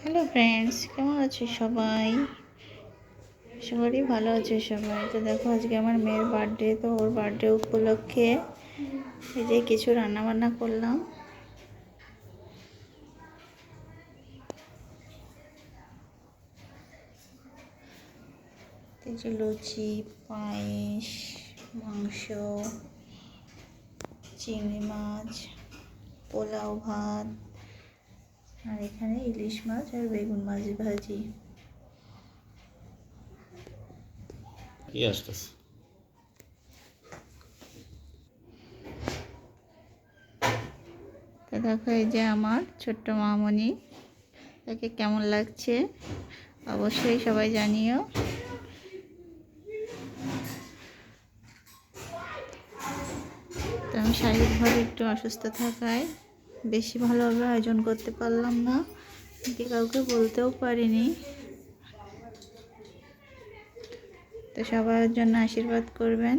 Hello friends কেমন আছো সবাই? সবারই ভালো আছে সবাই। তো দেখো আজকে আমার মেয়ের বার্থডে তো ওর বার্থডে উপলক্ষে এই যে কিছু রান্না বান্না করলাম যে লুচি, পায়েস, মাংস, চিংড়ি মাছ, পোলাও ভাত আর এখানে ইলিশ মাছ আর বেগুন মাছ ভাজি। কি আসতেছে? তো দেখো এই যে আমার ছোট্ট মামনি তাকে কেমন লাগছে? অবশ্যই সবাই জানিও। তো আমি শারীরিকভাবে একটু অসুস্থ থাকায় বেশি ভালোভাবে আয়োজন করতে পারলাম না। কি কাউকে বলতেও পারিনি। তো সবার জন্য আশীর্বাদ করবেন।